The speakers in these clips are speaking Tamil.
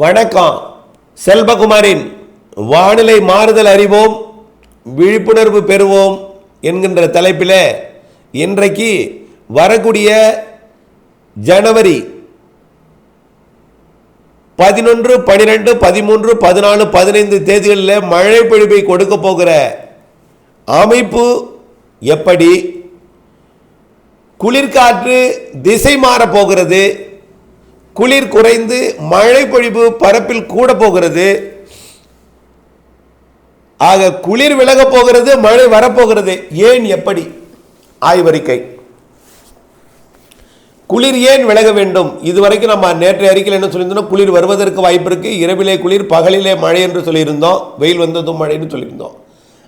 வணக்கம். செல்வகுமாரின் வானிலை மாறுதல் அறிவோம் விழிப்புணர்வு பெறுவோம் என்கின்ற தலைப்பில் இன்றைக்கு வரக்கூடிய ஜனவரி பதினொன்று பனிரெண்டு பதிமூன்று பதினாலு பதினைந்து தேதிகளில் மழை பொழிவை கொடுக்க போகிற அமைப்பு எப்படி? குளிர்காற்று திசை மாறப் போகிறது. குளிர் குறைந்து மழை பொழிவு பரப்பில் கூட போகிறது. ஆக குளிர் விலகப் போகிறது மழை வரப்போகிறது. ஏன் எப்படி? ஆய்வறிக்கை. குளிர் ஏன் விலக வேண்டும்? இதுவரைக்கும் நம்ம நேற்றைய அறிக்கையில் என்ன சொல்லியிருந்தோம்? குளிர் வருவதற்கு வாய்ப்பு இருக்கு. இரவிலே குளிர் பகலிலே மழை என்று சொல்லியிருந்தோம். வெயில் வந்ததும் மழைன்னு சொல்லியிருந்தோம்.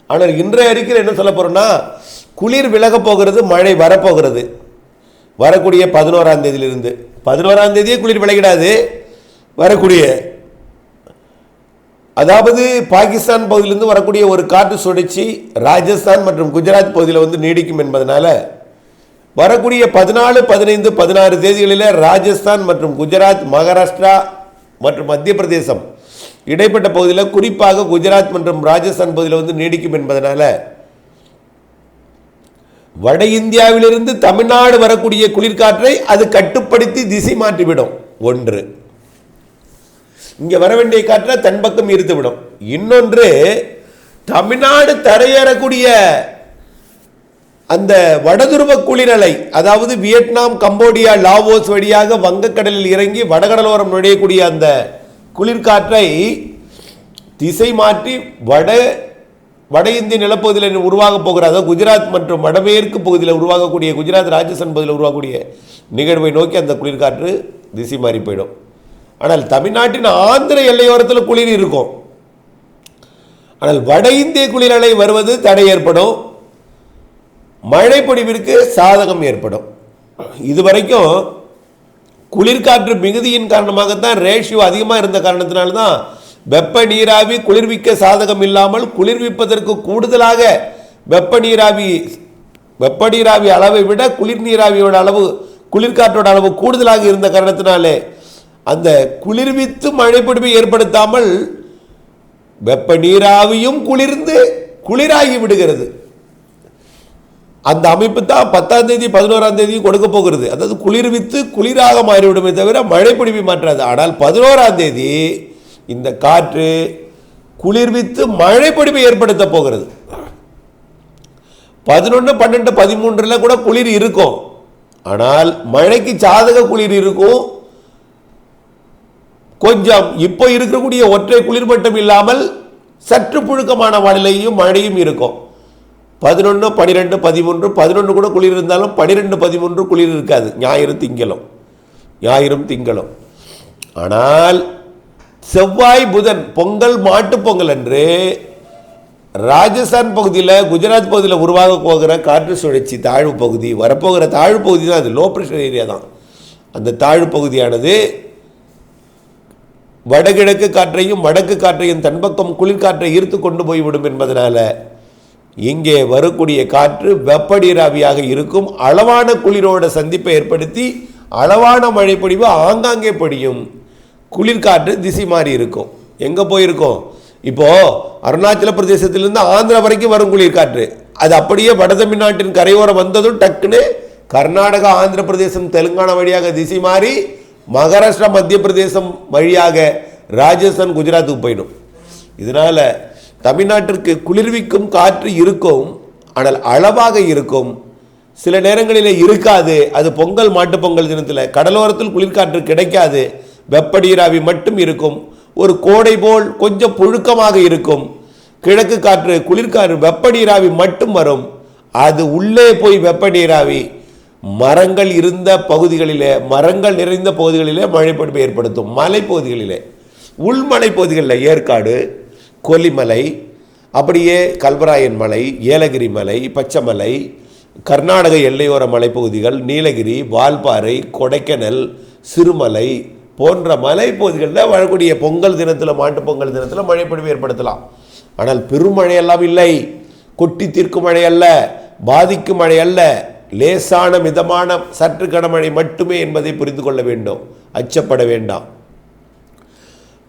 ஆனால் இன்றைய அறிக்கையில் என்ன சொல்ல போறோம்னா குளிர் விலகப் போகிறது மழை வரப்போகிறது. வரக்கூடிய பதினோராம் தேதியிலிருந்து. பதினோராம் தேதியே குளிர் விளையிடாது வரக்கூடிய அதாவது பாகிஸ்தான் பகுதியிலிருந்து வரக்கூடிய ஒரு காற்று சுழற்சி ராஜஸ்தான் மற்றும் குஜராத் பகுதியில் வந்து நீடிக்கும் என்பதனால வரக்கூடிய பதினாலு பதினைந்து பதினாறு தேதிகளில் ராஜஸ்தான் மற்றும் குஜராத் மகாராஷ்டிரா மற்றும் மத்திய பிரதேசம் இடைப்பட்ட பகுதியில் குறிப்பாக குஜராத் மற்றும் ராஜஸ்தான் பகுதியில் வந்து நீடிக்கும் என்பதனால வட இந்தியாவிலிருந்து தமிழ்நாடு வரக்கூடிய குளிர்காற்றை அது கட்டுப்படுத்தி திசை மாற்றிவிடும். ஒன்று. இங்கே வர வேண்டிய காற்றை தன் பக்கம் ஈர்த்துவிடும் இன்னொன்று தமிழ்நாடு தரையேறக்கூடிய அந்த வடதுருவ குளிரலை அதாவது வியட்நாம் கம்போடியா லாவோஸ் வழியாக வங்கக்கடலில் இறங்கி வடகடலோரம் நுழையக்கூடிய அந்த குளிர்காற்றை திசை மாற்றி வட வட இந்திய நிலப்பகுதியில் உருவாக போகிற அதாவது குஜராத் மற்றும் வடமேற்கு பகுதியில் உருவாகக்கூடிய குஜராத் ராஜஸ்தான் பகுதியில் உருவாகக்கூடிய நிகழ்வை நோக்கி அந்த குளிர்காற்று திசை மாறி போயிடும். ஆனால் தமிழ்நாட்டின் ஆந்திர எல்லையோரத்தில் குளிர் இருக்கும். ஆனால் வட இந்திய குளிரலை வருவது தடை ஏற்படும். மழைப்பொடிவிற்கு சாதகம் ஏற்படும். இதுவரைக்கும் குளிர்காற்று மிகுதியின் காரணமாகத்தான் ரேஷியோ அதிகமாக இருந்த காரணத்தினால்தான் வெப்ப நீராவி குளிர்விக்க சாதகம் இல்லாமல் குளிர்விப்பதற்கு கூடுதலாக வெப்ப நீராவி வெப்ப நீராவி அளவை விட குளிர் நீராவியோட அளவு குளிர்காற்றோட அளவு கூடுதலாக இருந்த காரணத்தினாலே அந்த குளிர்வித்து மழைப்பிடிப்பை ஏற்படுத்தாமல் வெப்ப நீராவியும் குளிர்ந்து குளிராகி விடுகிறது. அந்த அமைப்பு தான் பத்தாம் தேதி பதினோராம் தேதி கொடுக்க போகிறது. அதாவது குளிர்வித்து குளிராக மாறிவிடுமே தவிர மழைப்பிடிப்பை மாற்றாது. ஆனால் பதினோராம் தேதி இந்த காற்று குளிர்வித்து மழை பொழிவை ஏற்படுத்த போகிறது. பதினொன்று பன்னெண்டு பதிமூன்றில் கூட குளிர் இருக்கும். ஆனால் மழைக்கு சாதக குளிர் இருக்கும். கொஞ்சம் இப்போ இருக்கக்கூடிய ஒற்றை குளிர் மட்டும் இல்லாமல் சற்று புழுக்கமான வானிலையும் மழையும் இருக்கும். பதினொன்று பன்னிரெண்டு பதிமூன்று பதினொன்று கூட குளிர் இருந்தாலும் பன்னிரெண்டு பதிமூன்று குளிர் இருக்காது. ஞாயிறு திங்களும். ஞாயிறும் திங்களும். ஆனால் செவ்வாய் புதன் பொங்கல் மாட்டுப் பொங்கல் அன்று ராஜஸ்தான் பகுதியில் குஜராத் பகுதியில் உருவாக போகிற காற்று சுழற்சி தாழ்வு பகுதி வரப்போகிற தாழ்வு பகுதி தான் அது லோ ப்ரெஷர் ஏரியா தான். அந்த தாழ்வு பகுதியானது வடகிழக்கு காற்றையும் வடக்கு காற்றையும் தன்பக்கம் குளிர்காற்றை ஈர்த்து கொண்டு போய்விடும் என்பதனால இங்கே வரக்கூடிய காற்று வெப்பநீராவியாக இருக்கும். அளவான குளிரோட சந்திப்பை ஏற்படுத்தி அளவான மழை பொழிவு ஆங்காங்கே பொடியும் குளிர்காற்று திசை மாறி இருக்கும். எங்கே போயிருக்கோம்? இப்போ அருணாச்சல பிரதேசத்திலிருந்து ஆந்திரா வரைக்கும் வரும் குளிர்காற்று. அது அப்படியே வட தமிழ்நாட்டின் கரையோரம் வந்ததும் டக்குன்னு கர்நாடகா ஆந்திர பிரதேசம் தெலுங்கானா வழியாக திசை மாறி மகாராஷ்டிரா மத்திய பிரதேசம் வழியாக ராஜஸ்தான் குஜராத்துக்கு போயிடும். இதனால் தமிழ்நாட்டிற்கு குளிர்விக்கும் காற்று இருக்கும். ஆனால் அளவாக இருக்கும். சில நேரங்களில் இருக்காது. அது பொங்கல் மாட்டுப்பொங்கல் தினத்தில். கடலோரத்தில் குளிர்காற்று கிடைக்காது. வெப்பநீராவி மட்டும் இருக்கும். ஒரு கோடை போல் கொஞ்சம் புழுக்கமாக இருக்கும். கிழக்கு காற்று குளிர்காற்று வெப்ப நீராவி மட்டும் வரும். அது உள்ளே போய் வெப்ப நீராவி மரங்கள் இருந்த பகுதிகளிலே மரங்கள் நிறைந்த பகுதிகளிலே மழைப்பொழிவை ஏற்படுத்தும். மலைப்பகுதிகளிலே உள்மலை பகுதிகளில் ஏற்காடு கொல்லிமலை அப்படியே கல்வராயன் மலை ஏலகிரி மலை பச்சைமலை கர்நாடக எல்லையோர மலைப்பகுதிகள் நீலகிரி வால்பாறை கொடைக்கானல் சிறுமலை போன்ற மலைப்பகுதிகளில் வரக்கூடிய பொங்கல் தினத்தில் மாட்டுப் பொங்கல் தினத்தில் மழைப்பொழிவு ஏற்படுத்தலாம். ஆனால் பெருமழையெல்லாம் இல்லை. கொட்டி தீர்க்கும் மழை அல்ல. பாதிக்கும் மழை அல்ல. லேசான மிதமான சற்று கனமழை மட்டுமே என்பதை புரிந்து கொள்ள வேண்டும். அச்சப்பட வேண்டாம்.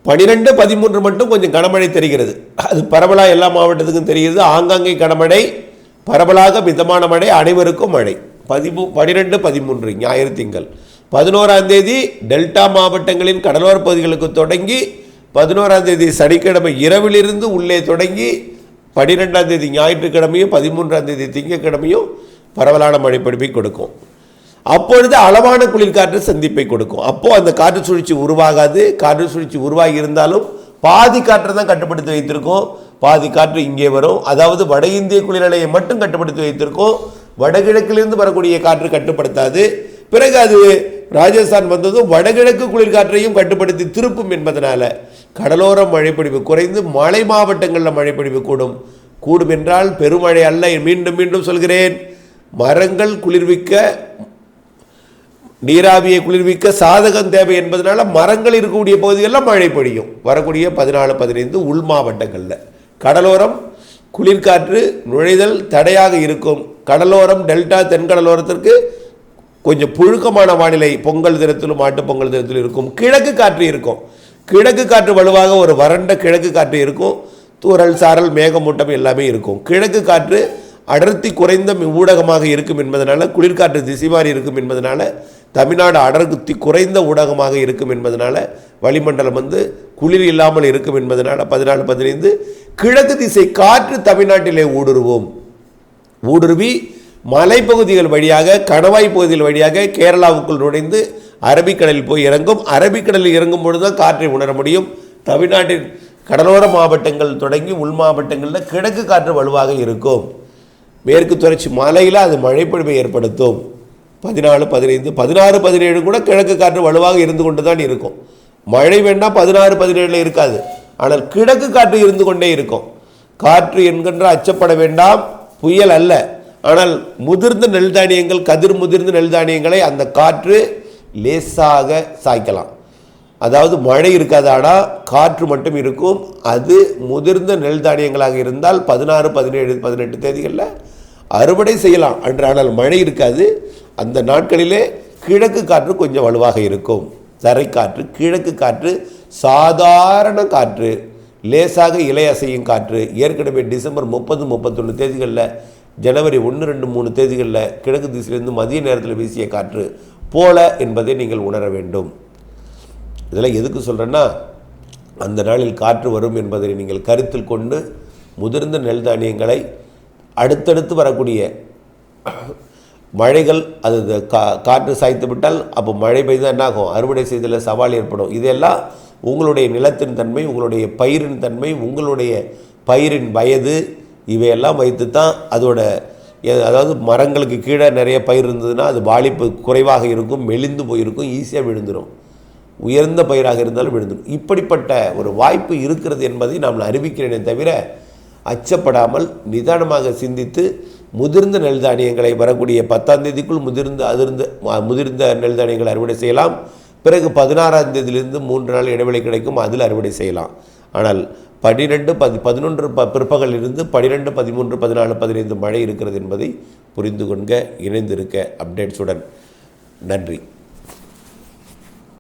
பனிரெண்டு பதிமூன்று மட்டும் கொஞ்சம் கனமழை தெரிகிறது. அது பரவலாக எல்லா மாவட்டத்துக்கும் தெரிகிறது. ஆங்காங்கே கனமழை பரவலாக மிதமான மழை அனைவருக்கும் மழை. பதிமூ பனிரெண்டு பதிமூன்று ஞாயிறு திங்கள். பதினோராம் தேதி டெல்டா மாவட்டங்களின் கடலோர பகுதிகளுக்கு தொடங்கி பதினோராம் தேதி சனிக்கிழமை இரவிலிருந்து உள்ளே தொடங்கி பனிரெண்டாம் தேதி ஞாயிற்றுக்கிழமையும் பதிமூன்றாம் தேதி திங்கக்கிழமையும் பரவலான மழை கொடுக்கும். அப்பொழுது அளவான குளிர்காற்று சந்திப்பை கொடுக்கும். அப்போது அந்த காற்று சுழற்சி உருவாகாது. காற்று சுழற்சி உருவாகி இருந்தாலும் பாதி காற்றை தான் கட்டுப்படுத்தி வைத்திருக்கோம். பாதி காற்று இங்கே வரும். அதாவது வட இந்திய குளிரலையை மட்டும் கட்டுப்படுத்தி வைத்திருக்கோம். வடகிழக்கிலிருந்து வரக்கூடிய காற்று கட்டுப்படுத்தாது. பிறகு அது ராஜஸ்தான் வந்ததும் வடகிழக்கு குளிர்காற்றையும் கட்டுப்படுத்தி திருப்பும் என்பதனால கடலோர மழைப்பொழிவு குறைந்து மலை மாவட்டங்களில் மழைப்பொழிவு கூடும். கூடும் என்றால் பெருமழை அல்ல மீண்டும் மீண்டும் சொல்கிறேன். மரங்கள் குளிர்விக்க நீராவியை குளிர்விக்க சாதகம் தேவை என்பதனால மரங்கள் இருக்கக்கூடிய பகுதிகளில் மழை பொழியும். வரக்கூடிய பதினாலு பதினைந்து உள் மாவட்டங்களில். கடலோரம் குளிர்காற்று நுழைதல் தடையாக இருக்கும். கடலோரம் டெல்டா தென்கடலோரத்திற்கு கொஞ்சம் புழுக்கமான வானிலை பொங்கல் தினத்திலும் மாட்டுப் பொங்கல் தினத்திலும் இருக்கும். கிழக்கு காற்று இருக்கும். கிழக்கு காற்று வலுவாக ஒரு வறண்ட கிழக்கு காற்று இருக்கும். தூரல் சாரல் மேகமூட்டம் எல்லாமே இருக்கும். கிழக்கு காற்று அடர்த்தி குறைந்த ஊடகமாக இருக்கும் என்பதனால குளிர்காற்று திசை மாறி இருக்கும் என்பதனால தமிழ்நாடு அடர்த்தி குறைந்த ஊடகமாக இருக்கும் என்பதனால வளிமண்டலம் வந்து குளிர் இல்லாமல் இருக்கும் என்பதனால பதினாலு பதினைந்து கிழக்கு திசை காற்று தமிழ்நாட்டிலே ஊடுருவோம். ஊடுருவி மலைப்பகுதிகள் வழியாக கணவாய் பகுதிகள் வழியாக கேரளாவுக்குள் நுழைந்து அரபிக்கடலில் போய் இறங்கும். அரபிக்கடலில் இறங்கும் பொழுது தான் காற்றை உணர முடியும். தமிழ்நாட்டின் கடலோர மாவட்டங்கள் தொடங்கி உள் மாவட்டங்களில் கிழக்கு காற்று வலுவாக இருக்கும். மேற்கு தொடர்ச்சி மலையில் அது மழைப்பொழிவை ஏற்படுத்தும். பதினாலு பதினைந்து பதினாறு பதினேழு கூட கிழக்கு காற்று வலுவாக இருந்து கொண்டு தான் இருக்கும். மழை வேண்டாம் பதினாறு பதினேழில் இருக்காது. ஆனால் கிழக்கு காற்று இருந்து கொண்டே இருக்கும். காற்று என்கின்ற அச்சப்பட வேண்டாம். புயல் அல்ல. ஆனால் முதிர்ந்த நெல் தானியங்கள் கதிர் முதிர்ந்த நெல் தானியங்களை அந்த காற்று லேசாக சாய்க்கலாம். அதாவது மழை இருக்காது ஆனால் காற்று மட்டும் இருக்கும். அது முதிர்ந்த நெல் தானியங்களாக இருந்தால் பதினாறு பதினேழு பதினெட்டு தேதிகளில் அறுவடை செய்யலாம். அன்று ஆனால் மழை இருக்காது. அந்த நாட்களிலே கிழக்கு காற்று கொஞ்சம் வலுவாக இருக்கும். தரைக்காற்று கிழக்கு காற்று சாதாரண காற்று லேசாக இலை அசையும் காற்று. ஏற்கனவே டிசம்பர் முப்பது முப்பத்தொன்று தேதிகளில் ஜனவரி ஒன்று ரெண்டு மூணு தேதிகளில் கிழக்கு திசையிலிருந்து மதிய நேரத்தில் வீசிய காற்று போல என்பதை நீங்கள் உணர வேண்டும். இதெல்லாம் எதுக்கு சொல்கிறேன்னா அந்த நாளில் காற்று வரும் என்பதை நீங்கள் கருத்தில் கொண்டு முதிர்ந்த நெல் தானியங்களை அடுத்தடுத்து வரக்கூடிய மழைகள் அது கா காற்று சாய்த்து விட்டால் அப்போ மழை பெய்தால் என்ன ஆகும் அறுவடை செய்ததில் சவால் ஏற்படும். இதெல்லாம் உங்களுடைய நிலத்தின் தன்மை உங்களுடைய பயிரின் தன்மை உங்களுடைய பயிரின் வயது இவையெல்லாம் வைத்து தான் அதோட அதாவது மரங்களுக்கு கீழே நிறைய பயிர் இருந்ததுன்னா அது பாலிப்பு குறைவாக இருக்கும் மெலிந்து போயிருக்கும் ஈஸியாக விழுந்துடும் உயர்ந்த பயிராக இருந்தாலும் விழுந்துடும் இப்படிப்பட்ட ஒரு வாய்ப்பு இருக்கிறது என்பதை நாம் அறிவிக்கிறேனே தவிர அச்சப்படாமல் நிதானமாக சிந்தித்து முதிர்ந்த நெல் தானியங்களை வரக்கூடிய பத்தாம் தேதிக்குள் முதிர்ந்த அதிர்ந்த முதிர்ந்த நெல் தானியங்களை அறுவடை செய்யலாம். பிறகு பதினாறாம் தேதியிலிருந்து மூன்று நாள் இடைவெளி கிடைக்கும் அதில் அறுவடை செய்யலாம். ஆனால் பனிரெண்டு பதி பதினொன்று ப பிற்பகலிலிருந்து பனிரெண்டு பதிமூன்று பதினாலு பதினைந்து மழை இருக்கிறது என்பதை புரிந்து கொண்க இணைந்திருக்க அப்டேட்ஸுடன் நன்றி.